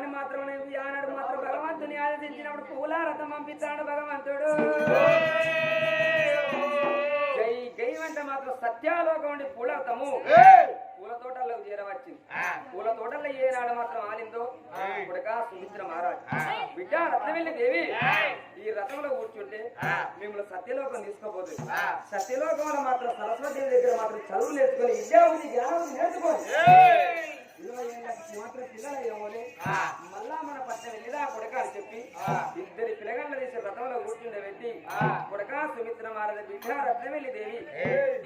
కానీ మాత్రమేమి ఆనాడు మాత్రం భగవంతుని ఆదేశించినప్పుడు పూలారథం పంపించాడు భగవంతుడు. వెంట మాత్రం సత్యాలోకం ఉండి పూలరథము. పూల తోటల్లోకి చేరవచ్చింది. పూల తోటల్లో ఏనాడు మాత్రం ఆలిందో? కొడుక సుమిత్ర మహారాజ్. బిడ్డ రత్నవెల్లి దేవి. ఈ రథంలో కూర్చుంటే మిమ్మల్ని సత్యలోకం తీసుకోపోతుంది సత్యలోకంలో మాత్రం సరస్వతి దగ్గర మాత్రం చదువు నేర్చుకొని విద్యాబుద్ధి జ్ఞానం నేర్చుకోండి ఇరవై ఏళ్ళకి మాత్రం పిల్లలు అయ్యేమోలే మళ్ళా మన పట్ల వెళ్ళిరా కొడక అని చెప్పి ఇద్దరి పిల్లగాళ్ళ తీసి రథంలో కూర్చుండే వ్యక్తి కొడక సుమిత్ర మారద బిడ్డ రత్నవెల్లి దేవి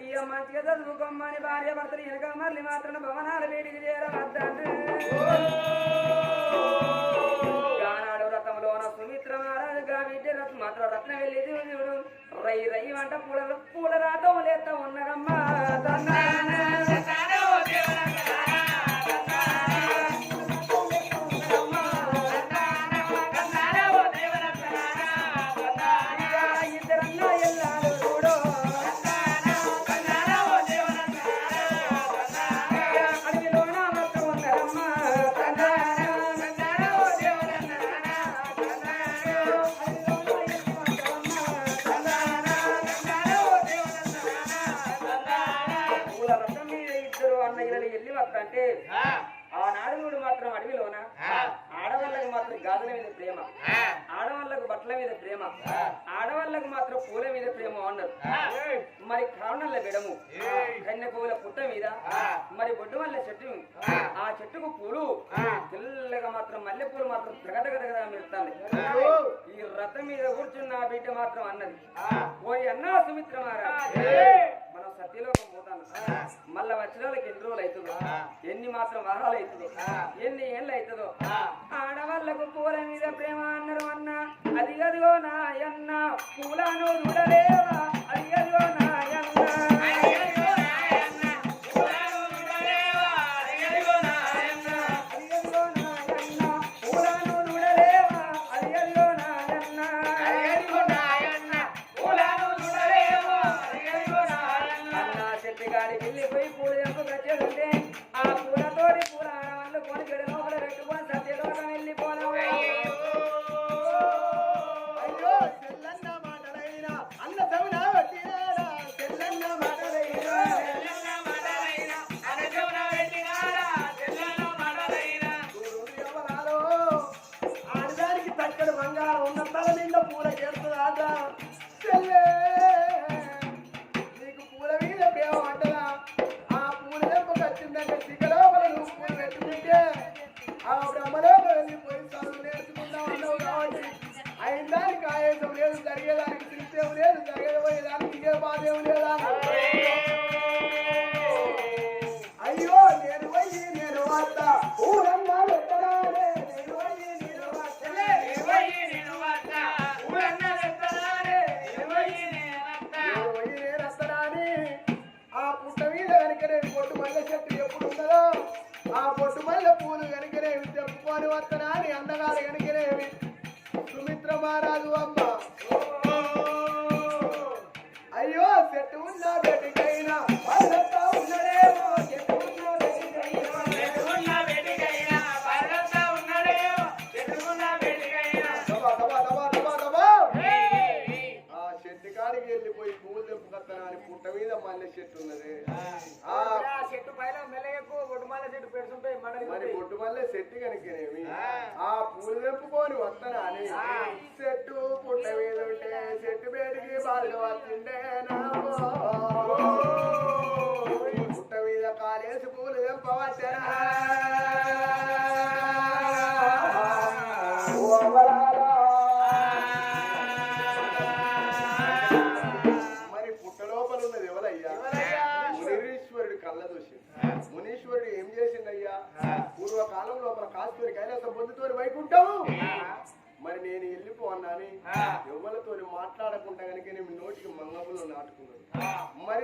ఈ మంచిగా చదువుకోమ్మని భార్య భర్తలు వెనక మళ్ళీ మాత్రం భవనాల వేడికి చేరవద్దంటే. రథంలోన సుమిత్ర మహారాజుగా బిడ్డ రథం మాత్రం రత్న వెళ్ళి చూడు. రై రై వంట పూల పూల రాతం లేత ఉన్నదమ్మా విడము కన్య పువ్వుల పుట్ట మీద మరి బొడ్డు వల్ల చెట్టు. ఆ. చెట్టుకు పూలు. తెల్లగా మాత్రం మల్లె పూలు మాత్రం తగదగదగదా మెరుస్తాయి ఈ రథం మీద కూర్చున్న బిడ్డ మాత్రం అన్నది. ఓ అన్నా సుమిత్ర మహారాజ్. మనం సత్యలోకం పోతాను మళ్ళా వచ్చిన వాళ్ళకి ఎన్ని రోజులు అవుతుందో. ఎన్ని మాత్రం వారాలు అవుతుందో. ఎన్ని ఏళ్ళు అవుతుందో. ఆడవాళ్ళకు పూల మీద ప్రేమ అన్నారు అన్న. అది అదిగో నాయన్న. పూలను చూడలేవా అది అదిగో నాయన్న మరి బొట్టు మల్లె చెట్టు కనుకనేమి? ఆ. పూలు తెంపుకొని వస్తానా అని. చెట్టు పుట్ట మీద ఉంటే చెట్టు బయటికి బాలు వచ్చిండే నావో. పుట్ట మీద కాలేసి పూలు తెంపవచ్చనా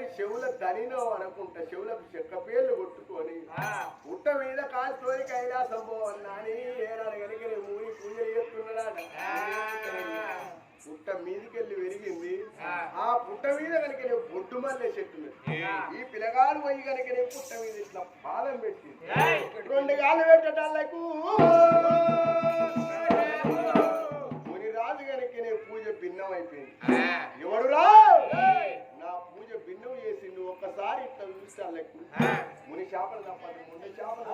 మరి చెవుల దనినో అనుకుంటా చెవులకు చెక్క పేర్లు కొట్టుకొని పుట్ట మీద కాస్తూరి కైలాసం పోవన్నాని ఏనాడు కనుక నేను మూని పూజలు చేస్తున్నాడా? పుట్ట మీదికెళ్ళి వెరిగింది. ఆ. పుట్ట మీద కనుక నేను బొడ్డు మల్లె చెట్టు. ఈ పిల్లగాడు పోయి కనుక నేను పుట్ట మీద ఇట్లా పాదం పెట్టి రెండు గాలు పెట్టడాలకు ముని రాజు కనుక నేను పూజ భిన్నం అయిపోయింది ఎవడు రా నా పూజ భిన్నం చేసిండు ఒక్కసారి ఇట్లా చూస్తాలకు ముని చేపలు తప్పదు ముందు చేపలు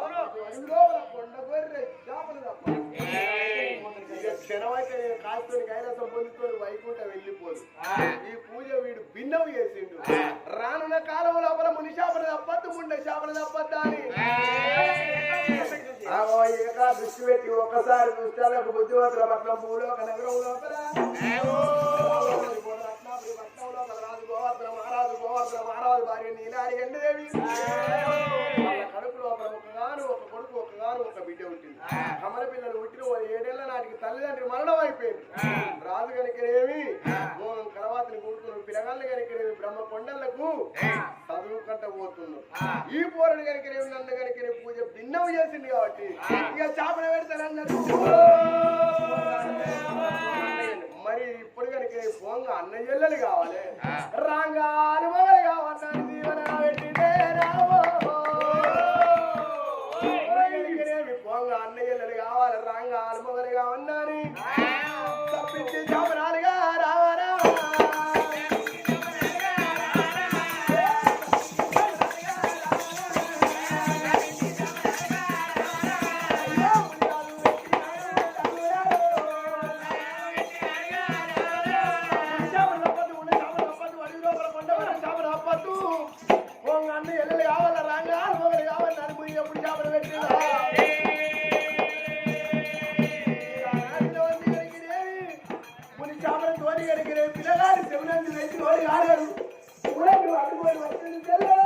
కొండ గొర్రె చేపలు తప్పదు. క్షణమైతే నేను కాసుకొని కైలాసం పొందుకొని వైకుంఠం వెళ్ళిపోదు. ఈ పూజ వీడు భిన్నం చేసిండు. రానున్న కాలం లోపల ముని చేపలు తప్పద్దు ముండ చేపలు తప్పద్దా అని. ఏక దృష్టి పెట్టి ఒక్కసారి చూస్తాలకు బుద్ధివంతుల పట్ల భూలోక నగరం లోపల మహారాజు భార్య నీలారి ఎండదేవి వాళ్ళ కడుపు లోపల ఒకగాను ఒక కొడుకు ఒకగాను ఒక బిడ్డ ఉంటుంది. కమల పిల్లలు పుట్టిన వారి ఏడేళ్ళ నాటికి తల్లిదండ్రి మరణం అయిపోయింది రాజు కనుకనేమి మోహం కలవాతిని కూడుకున్న పిల్లగాళ్ళు కనుకనేమి బ్రహ్మ కొండలకు చదువుకుంట పోతున్నాడు ఈ పోరడు కనుకనేమి నన్ను కనుకనే పూజ భిన్నం చేసింది కాబట్టి ఇక చేపలు పెడతానన్నాడు మరి ఇప్పుడు కనుక పోంగా అన్న చెల్లెలు కావాలి రాంగాలు పిల్లగాడు చెవులంది వేసి తోడి ఆడారు ఊరండి అడ్డుకొని వచ్చింది తెల్లో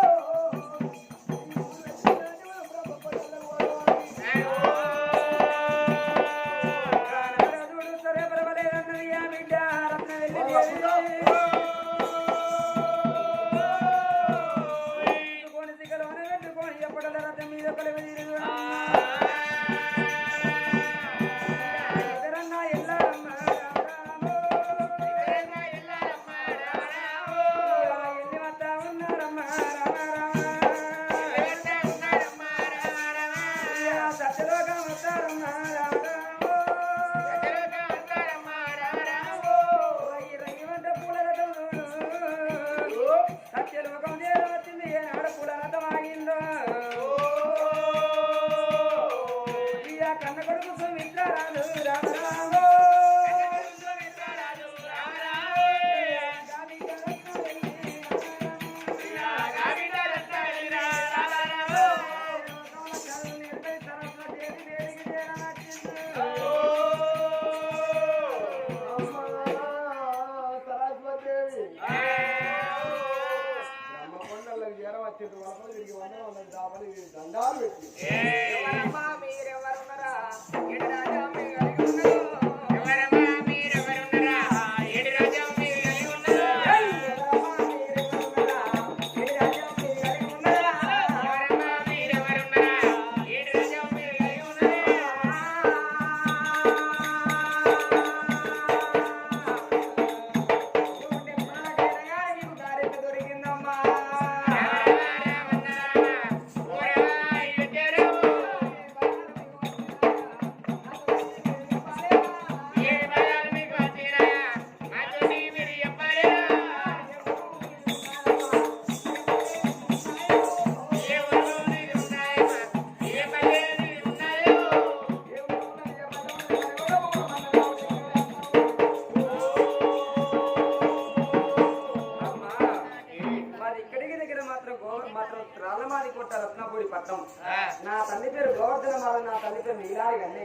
నా తల్లి పేరు నీలాడి గండి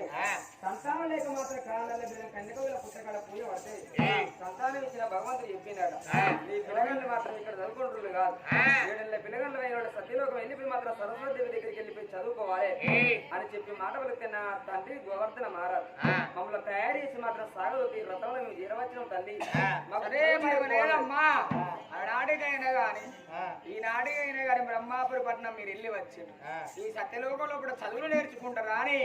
సంతానం లేక మాత్రం కాళ్ళ బిడ్డ కన్యకవుల పుస్తకాల పూజ పడితే సంతానం ఇచ్చిన భగవంతుడు చెప్పిందట నీ పిల్లగాళ్ళు మాత్రం ఇక్కడ చదువుకుంటున్నారు కాదు. ఏడేళ్ళ పిల్లగాళ్ళు అయిన వాళ్ళు సత్యలోకం వెళ్ళిపోయి మాత్రం సరస్వతి దగ్గరికి వెళ్ళిపోయి చదువుకోవాలి అని చెప్పి మాట పలికితే నా తండ్రి గోవర్ధన మారారు మమ్మల్ని తయారు చేసి మాత్రం సాగలోకి రథంలో మేము చేరవచ్చిన తల్లి. ఆనాటికైనా గాని ఈనాటికైనా గాని బ్రహ్మాపురి పట్నం మీరు వెళ్ళి వచ్చారు ఈ సత్యలోకంలో కూడా చదువులు నేర్చుకుంటారా అని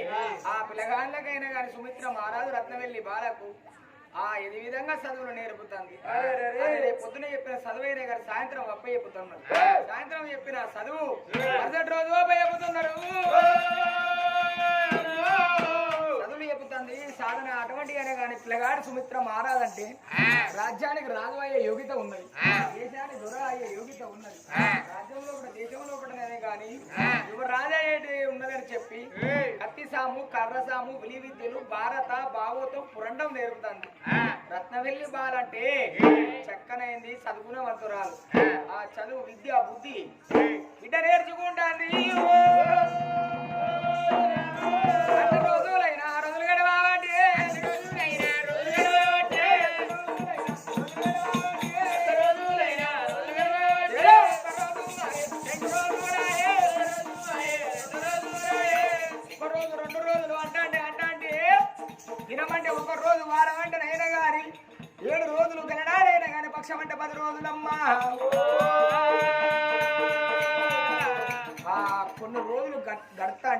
ఆ. పిల్లగాళ్ళకైనా గాని సుమిత్ర మహారాజు రత్నవెల్లి బాలకు ఆ ఇది విధంగా చదువులు నేర్పుతుంది. పొద్దున చెప్పిన చదువు అయినా గాని సాయంత్రం అప్ప చెప్పుతున్నారు సాయంత్రం చెప్పిన చదువు మరుసటి రోజు అప్ప సాధన అటువంటి అయినా కానీ పిల్లగాడి సుమిత్ర మారాలంటే రాజ్యానికి రాజు అయ్యే యోగ్యత ఉన్నది. దేశానికి దొర అయ్యే యోగ్యత ఉన్నది. రాజ్యంలో కూడా దేశంలో కూడా కానీ యువ రాజు అయ్యేటి ఉన్నదని చెప్పి కత్తి సాము కర్ర సాము విలి విద్యలు భారత భాగవతం పురండం నేర్పుతుంది. రత్నవెల్లి బాలంటే చక్కనైంది చదువుకున్నవంతురాలు ఆ. చదువు విద్య బుద్ధి. బిడ్డ నేర్చుకుంటాంది.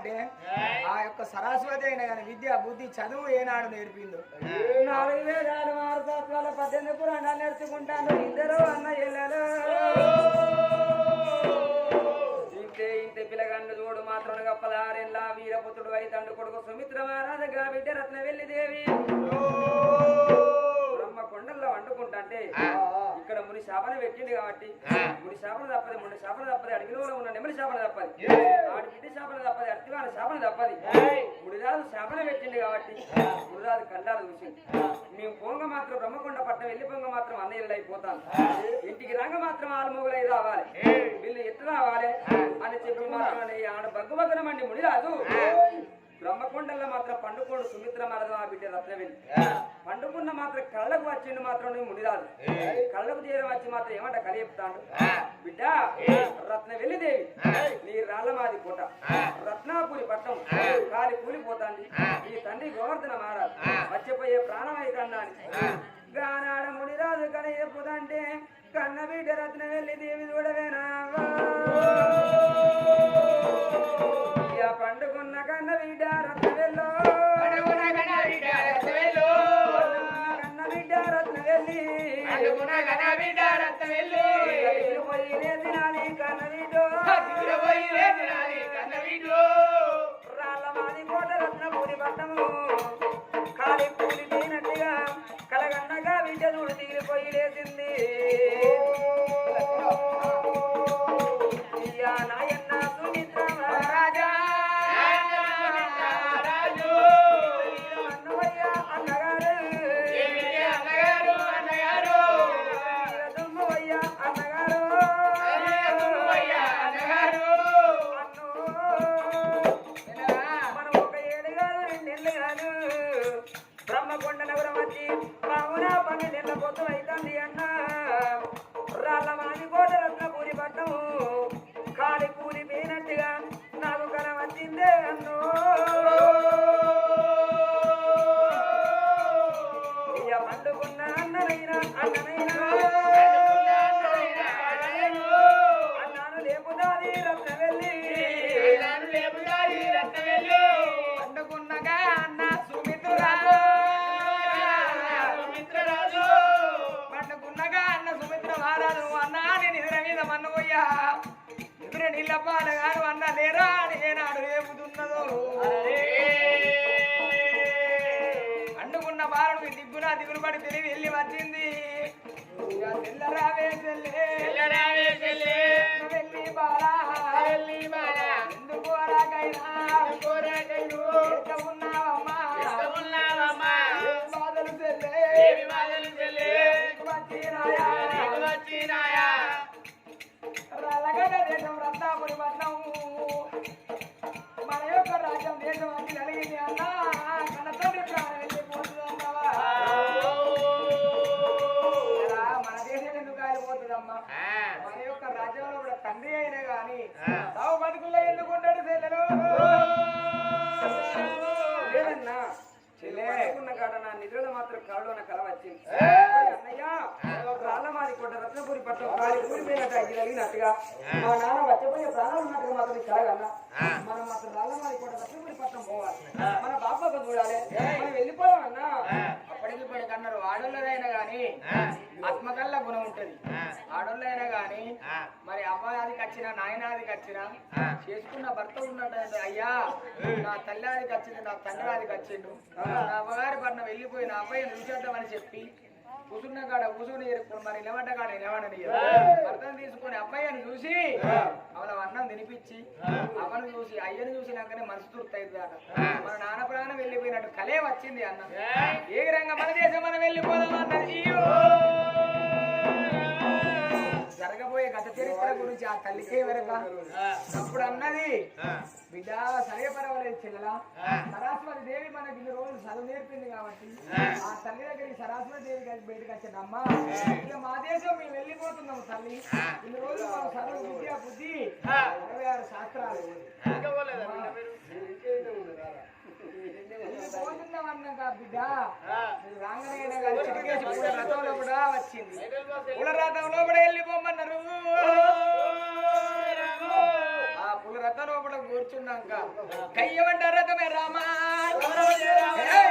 అంటే ఆ యొక్క సరస్వతి అయినా కానీ విద్య బుద్ధి చదువు ఏనాడు నేర్పిందో? నాలుగు వేదాలు ఆరు శాస్త్రాల పద్దెనిమిది పురాణాలు నేర్చుకుంటాను. ఇద్దరు అన్న ఇళ్ళలు. ఇంతే ఇంతే పిల్లగాళ్ళు చూడు మాత్రం గప్పలారెల్లా వీరపుత్రుడు అయితండు కొడుకు సుమిత్ర మహారాజగా బిడ్డ రత్న వెళ్ళి దేవి. వండుకుంటాంటే ఇక్కడ ముని శాపన పెట్టింది కాబట్టి ముని శాపన తప్పది ముని శాపన తప్పది అడవిలో ఉన్న నెమలి శాపన తప్పది. ఆడి బిడ్డ శాపన తప్పది అత్తివాన శాపన తప్పది. ముడిరాజు శాపన పెట్టింది కాబట్టి ముడిరాజు కళ్ళాలు చూసింది మేము పొంగ మాత్రం బ్రహ్మకొండ పట్టణం వెళ్ళి పొంగ మాత్రం అన్నయ్యలు అయిపోతాను ఇంటికి రంగ మాత్రం ఆలుమొగలై రావాలి. వీళ్ళు ఎట్టు రావాలి? అని చెప్పి మాత్రం ఆడ బగ్గు బగ్గనమండి ముడిరాజు బ్రహ్మకొండల్లో మాత్రం పండుకోడు సుమిత్ర మరదం ఆ బిడ్డ రత్నవెల్లి పండుకున్న మాత్రం కళ్ళకు వచ్చిండు మాత్రం నువ్వు మునిరాదు కళ్ళకు తీరం వచ్చి మాత్రం ఏమంట కలి చెప్తాడు బిడ్డ రత్న దేవి నీ రాళ్ళమాది కోట. రత్నాపురి పట్టం కాలి కూలిపోతాంది. ఈ తండ్రి గోవర్ధన మారాలి. మర్చిపోయే ప్రాణం అయితందా అని గానాడ మునిరాజు కలి చెప్పుదంటే కన్న బిడ్డ రత్న వెళ్ళి దేవి చూడవేనా? కలగన్నగా బిడ్డ చూడు తీరిపోయి లేచింది. రాజ్యం దేశం అన్ని కలిగింది అన్నా కన్న మన దేశం ఎందుకు కాలిపోతుందమ్మా మన యొక్క రాజ్యంలో కూడా తండ్రి అయినా గాని తావు ఎందుకు ఉంటాడు చెల్లెలు లేదన్నా కాడ నా నిద్రలో మాత్రం కళ్ళు అన్న అన్నయ్య కొట్ట రత్నపురి పట్ల వచ్చపోయే ప్రాణాలు ఉన్నట్టుగా మాత్రం నీకు కలగన్నా మనం మాత్రం రాళ్ళ మాది కొట్ట రత్నపురి పట్టణం పోవాలి. మన బాబాకు చూడాలి. మనం వెళ్ళిపోయామన్నా అప్పటికి ఇప్పటికి అన్నారు ఆడోళ్ళదైనా గాని ఆత్మకల్లా గుణం ఉంటది. ఆడోళ్ళైనా గాని మరి అమ్మాయికి వచ్చిన నాయనాదికి వచ్చిన చేసుకున్న భర్త ఉన్నట్టు అయ్యా నా తల్లి ఆదికి వచ్చింది నా తండ్రి ఆదికి వచ్చిండు నా అమ్మగారి భర్త వెళ్ళిపోయి నా అబ్బాయిని చూసేద్దామని చెప్పి కూసున్న కాడ కూసుని మరి నిలబడ్డ కాడ నిలబడని భర్తను తీసుకొని అబ్బాయిని చూసి అవన అన్నం తినిపించి అమ్మను చూసి అయ్యను చూసినాకనే మనసు తృప్తి మన నాన్న ప్రాణం వెళ్ళిపోయినట్టు కలే వచ్చింది అన్న. ఏ. రంగ మన దేశం మనం వెళ్ళిపోదాం అన్నది జరగబోయే గత చరిత్ర గురించి ఆ తల్లికే వెరక అప్పుడు అన్నది. బిడ్డ సరే పర్వాలేదు చెల్లెలా. సరస్వతి దేవి మనకి ఇన్ని రోజులు చదువు నేర్పింది కాబట్టి ఆ. తల్లి దగ్గరికి సరస్వతి దేవి గారి బయటకు వచ్చిందమ్మా ఇక మా దేశం మేము వెళ్ళిపోతున్నాం తల్లి. ఇన్ని రోజులు మన చదువు విద్య బుద్ధి అరవై ఆరు శాస్త్రాలు. పోతున్నాం అన్నాక బిడ్డ. మీరు రాగానే కానీ చిటికేసి పూల రథంలో కూడా వెళ్ళిపోమన్నారు. ఆ పూల రథంలో కూడా కూర్చున్నాక కయ్యమంట రథమే రామా. ఏయ్,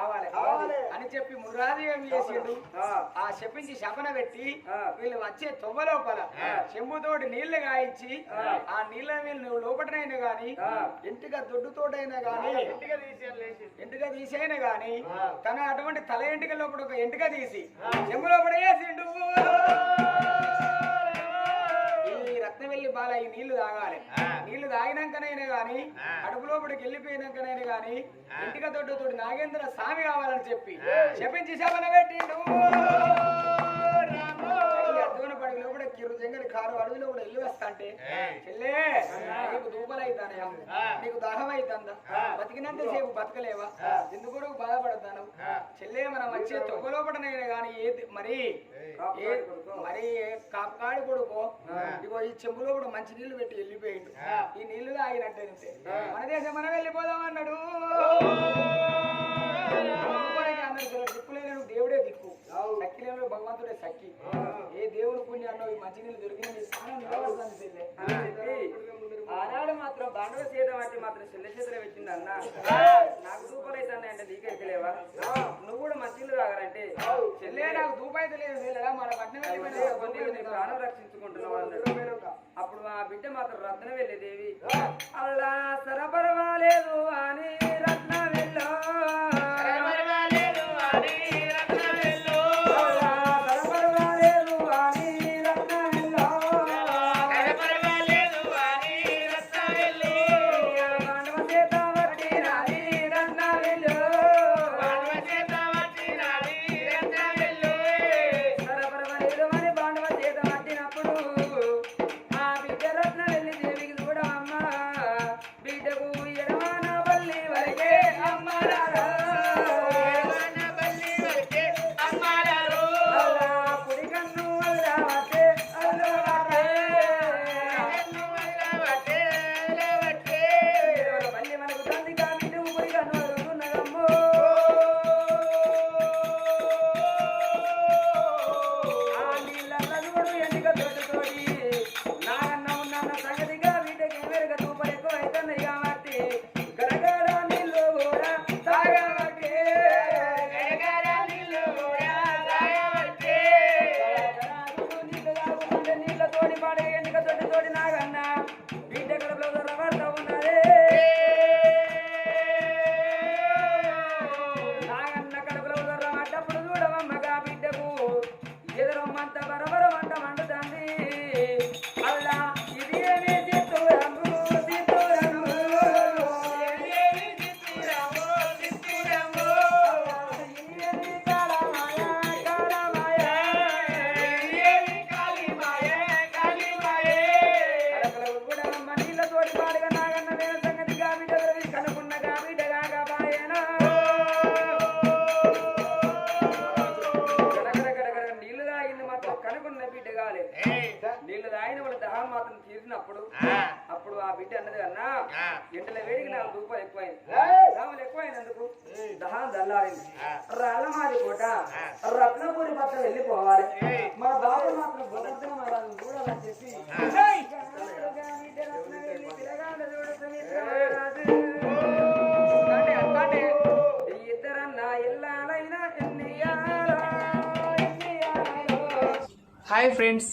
కావాలి. అని చెప్పి మునిరాజు ఏం చేసిండు. ఆ. చెప్పించి శపన పెట్టి వీళ్ళు వచ్చే తొవ్వ లోపల చెంబుతోటి నీళ్ళు గాయించి ఆ. నీళ్ళ వీళ్ళు నువ్వు లోపటనైనా గాని ఇంటిగా దొడ్డుతోటైనా గాని ఎంటుక తీసైనా గాని తన అటువంటి తల ఎంటుక లోపల ఒక ఎంటుక తీసి చెంబు లోపల వేసిండు. తాగినాకనైనా గాని అడుగు లోపలికి వెళ్ళిపోయినాకనైనా గాని ఇంటిక తోటి నాగేంద్ర స్వామి కావాలని చెప్పి చెప్పించి శవన పెట్టిండు. లోపల కిరు అడవిలో కూడా ఇల్లు వస్తా అంటే చెల్లే నీకు దూపలు అవుతానయా నీకు దాహం అవుతుందా బతికినంత సేపు బతకలేవా? ఎందుకు బాధపడతాను? చెల్లే మనం వచ్చే తొక్క లోపలనైనా గాని ఏది మరి మరి కాకాడి కొడుకో ఇగో ఈ చెంబులో కూడా మంచి నీళ్ళు పెట్టి వెళ్ళిపోయిండు. ఈ నీళ్ళు తాగినట్టే మన దేశం మనం వెళ్ళిపోదాం అన్నాడు. కదా, దిక్కులేని దేవుడే దిక్కు. సక్కిలేని భగవంతుడే సక్కి చెల్లె. అని చెప్పి ఆనాడు మాత్రం బాండవ సీత వాటి మాత్రం చెల్ల చేతులు పెట్టింది అన్న. నాకు రూపాయలు అవుతాయి అంటే నీకైతే లేవా నువ్వు కూడా మంచిలు తాగాలంటే చెల్లె నాకు దూపైతే లేదు మన నీ ప్రాణం రక్షించుకుంటున్నావు అన్నాడు అప్పుడు ఆ బిడ్డ మాత్రం రత్న వెళ్ళేదేవి. అల్లా సరపరవాలేదు అని రత్న దాహం మాత్రం తీరినప్పుడు అప్పుడు ఆ బిడ్డ అన్నది అన్నా ఎంటల వేడికి నాకు రూపాయలు ఎక్కువైంది. దాములు ఎక్కువైనందుకు దహం దల్లారింది. రాళ్ళమాది కోట రత్నపూరి పట్ల వెళ్ళిపోవాలి. మా బాబు మాత్రం భద్రతగా మహారాజు చూడాలని చెప్పి ఇద్దరన్నా. Hi friends.